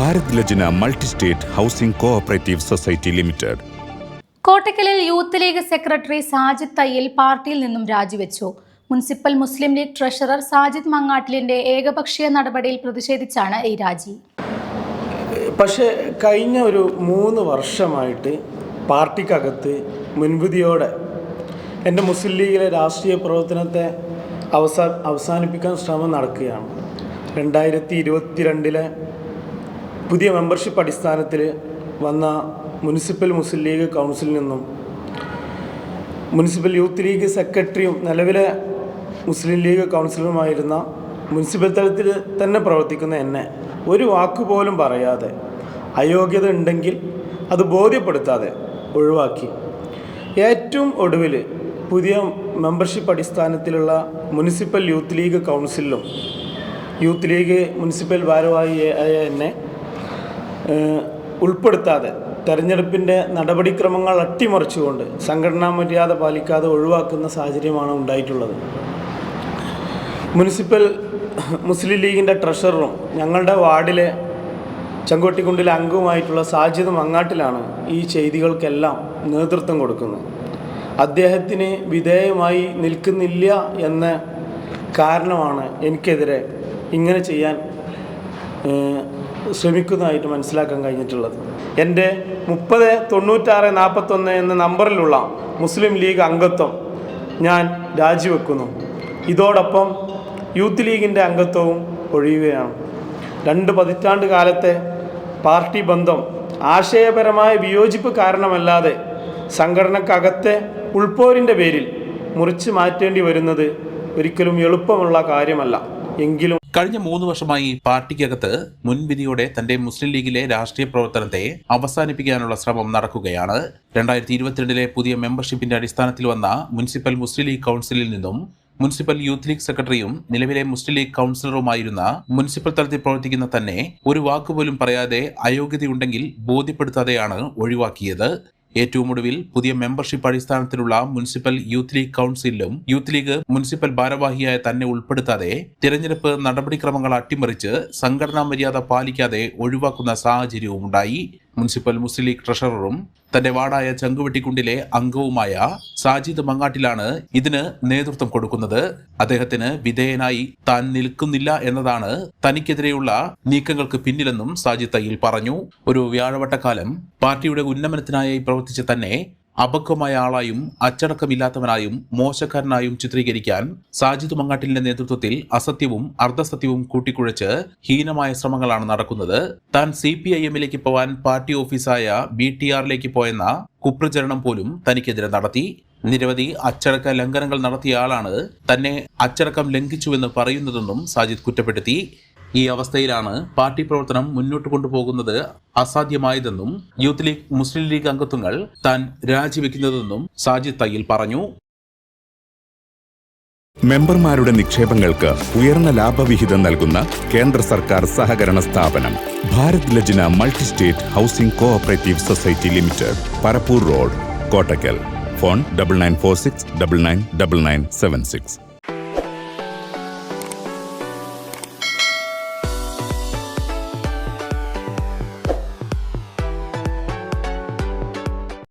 Bharat Lajna multi state housing cooperative society limited. കോട്ടക്കലിൽ Youth League secretary Sajid Thayyil പാർട്ടിയിൽ നിന്നും രാജിവെച്ചു. Municipal Muslim League treasurer Sajid മങ്ങാട്ടിലിന്റെ ഏകപക്ഷീയ നടപടിയിൽ പ്രതിഷേധിച്ചാണ് ഈ രാജി. പക്ഷേ കഴിഞ്ഞ ഒരു മൂന്ന് വർഷമായിട്ട് പാർട്ടിക്കകത്ത് മുൻവിധിയോടെ എന്റെ മുസ്ലിം ലീഗിലെ രാഷ്ട്രീയ പ്രവർത്തനത്തെ അവസാ അവസാനിപ്പിക്കാൻ ശ്രമം നടക്കുകയാണ്. രണ്ടായിരത്തി ഇരുപത്തിരണ്ടിലെ പുതിയ മെമ്പർഷിപ്പ് അടിസ്ഥാനത്തിൽ വന്ന മുനിസിപ്പൽ മുസ്ലിം ലീഗ് കൗൺസിലിൽ നിന്നും മുനിസിപ്പൽ യൂത്ത് ലീഗ് സെക്രട്ടറിയും നിലവിലെ മുസ്ലിം ലീഗ് കൗൺസിലറുമായിരുന്ന മുനിസിപ്പൽ തലത്തിൽ തന്നെ പ്രവർത്തിക്കുന്ന എന്നെ ഒരു വാക്കുപോലും പറയാതെ അയോഗ്യത ഉണ്ടെങ്കിൽ അത് ബോധ്യപ്പെടുത്താതെ ഒഴിവാക്കി. ഏറ്റവും ഒടുവിൽ പുതിയ മെമ്പർഷിപ്പ് അടിസ്ഥാനത്തിലുള്ള മുനിസിപ്പൽ യൂത്ത് ലീഗ് കൗൺസിലും യൂത്ത് ലീഗ് മുനിസിപ്പൽ ഭാരവാഹിയായ എന്നെ ഉൾപ്പെടുത്താതെ തെരഞ്ഞെടുപ്പിന്റെ നടപടിക്രമങ്ങൾ അട്ടിമറിച്ചുകൊണ്ട് സംഘടനാ മര്യാദ പാലിക്കാതെ ഒഴിവാക്കുന്ന സാഹചര്യമാണ് ഉണ്ടായിട്ടുള്ളത്. മുനിസിപ്പൽ മുസ്ലിം ലീഗിന്റെ ട്രഷററും ഞങ്ങളുടെ വാർഡിലെ ചെങ്കോട്ടിക്കുണ്ടിലെ അംഗവുമായിട്ടുള്ള സാജിദ് മങ്ങാട്ടിലാണ് ഈ ചെയ്തികൾക്കെല്ലാം നേതൃത്വം കൊടുക്കുന്നത്. അദ്ദേഹത്തിന് വിധേയമായി നിൽക്കുന്നില്ല എന്ന കാരണമാണ് എനിക്കെതിരെ ഇങ്ങനെ ചെയ്യാൻ ശ്രമിക്കുന്നതായിട്ട് മനസ്സിലാക്കാൻ കഴിഞ്ഞിട്ടുള്ളത്. എന്റെ മുപ്പത് തൊണ്ണൂറ്റാറ് നാൽപ്പത്തൊന്ന് എന്ന നമ്പറിലുള്ള മുസ്ലിം ലീഗ് അംഗത്വം ഞാൻ രാജിവെക്കുന്നു. ഇതോടൊപ്പം യൂത്ത് ലീഗിന്റെ അംഗത്വവും ഒഴിയുകയാണ്. രണ്ട് പതിറ്റാണ്ട് കാലത്തെ പാർട്ടി ബന്ധം ആശയപരമായ വിയോജിപ്പ് കാരണമല്ലാതെ സംഘടനക്കകത്തെ ഉൾപ്പോരിന്റെ പേരിൽ മുറിച്ച് മാറ്റേണ്ടി വരുന്നത് ഒരിക്കലും എളുപ്പമുള്ള കാര്യമല്ല. എങ്കിലും കഴിഞ്ഞ മൂന്ന് വർഷമായി പാർട്ടിക്കകത്ത് മുൻവിധിയോടെ തന്റെ മുസ്ലിം ലീഗിലെ രാഷ്ട്രീയ പ്രവർത്തനത്തെ അവസാനിപ്പിക്കാനുള്ള ശ്രമം നടക്കുകയാണ്. രണ്ടായിരത്തി ഇരുപത്തിരണ്ടിലെ പുതിയ മെമ്പർഷിപ്പിന്റെ അടിസ്ഥാനത്തിൽ വന്ന മുനിസിപ്പൽ മുസ്ലിം ലീഗ് കൗൺസിലിൽ നിന്നും മുനിസിപ്പൽ യൂത്ത് ലീഗ് സെക്രട്ടറിയും നിലവിലെ മുസ്ലിം ലീഗ് കൗൺസിലറുമായിരുന്ന മുനിസിപ്പൽ തലത്തിൽ പ്രവർത്തിക്കുന്ന തന്നെ ഒരു വാക്കുപോലും പറയാതെ അയോഗ്യതയുണ്ടെങ്കിൽ ബോധ്യപ്പെടുത്താതെയാണ് ഒഴിവാക്കിയത്. ഏറ്റവും ഒടുവിൽ പുതിയ മെമ്പർഷിപ്പ് അടിസ്ഥാനത്തിലുള്ള മുനിസിപ്പൽ യൂത്ത് ലീഗ് കൗൺസിലും യൂത്ത് ലീഗ് മുനിസിപ്പൽ ഭാരവാഹിയായ തന്നെ ഉൾപ്പെടുത്താതെ തിരഞ്ഞെടുപ്പ് നടപടിക്രമങ്ങൾ അട്ടിമറിച്ച് സംഘടനാ മര്യാദ പാലിക്കാതെ ഒഴിവാക്കുന്ന സാഹചര്യവും ഉണ്ടായി മുനിസിപ്പൽ മുസ്ലിം ലീഗ് ട്രഷററും തന്റെ വാർഡായ ചങ്കുവെട്ടിക്കുണ്ടിലെ അംഗവുമായ സാജിദ് മങ്ങാട്ടിലാണ് ഇതിന് നേതൃത്വം കൊടുക്കുന്നത്. അദ്ദേഹത്തിന് വിധേയനായി താൻ നിൽക്കുന്നില്ല എന്നതാണ് തനിക്കെതിരെയുള്ള നീക്കങ്ങൾക്ക് പിന്നിലെന്നും സാജിദ് തയ്യിൽ പറഞ്ഞു. ഒരു വ്യാഴവട്ടക്കാലം പാർട്ടിയുടെ ഉന്നമനത്തിനായി പ്രവർത്തിച്ച തന്നെ അപക്വമായ ആളായും അച്ചടക്കമില്ലാത്തവനായും മോശക്കാരനായും ചിത്രീകരിക്കാൻ സാജിദ് മങ്ങാട്ടിലിന്റെ നേതൃത്വത്തിൽ അസത്യവും അർദ്ധസത്യവും കൂട്ടിക്കുഴച്ച് ഹീനമായ ശ്രമങ്ങളാണ് നടക്കുന്നത്. താൻ സി പി ഐ എമ്മിലേക്ക് പോവാൻ പാർട്ടി ഓഫീസായ ബി ടി ആറിലേക്ക് പോയെന്ന കുപ്രചരണം പോലും തനിക്കെതിരെ നടത്തി. നിരവധി അച്ചടക്ക ലംഘനങ്ങൾ നടത്തിയ ആളാണ് തന്നെ അച്ചടക്കം ലംഘിച്ചുവെന്ന് പറയുന്നതെന്നും സാജിദ് കുറ്റപ്പെടുത്തി. ഈ അവസ്ഥയിലാണ് പാർട്ടി പ്രവർത്തനം മുന്നോട്ട് കൊണ്ടുപോകുന്നത് അസാധ്യമായതെന്നും യൂത്ത് ലീഗ് മുസ്ലിം ലീഗ് അംഗത്വങ്ങൾ താൻ രാജിവെക്കുന്നതെന്നും സാജിദ് തയ്യിൽ പറഞ്ഞു. മെമ്പർമാരുടെ നിക്ഷേപങ്ങൾക്ക് ഉയർന്ന ലാഭവിഹിതം നൽകുന്ന കേന്ദ്ര സർക്കാർ സഹകരണ സ്ഥാപനം Bharat Lajna multi state housing cooperative society limited Parappur road Kottakkal phone double nine four six double nine double nine seven six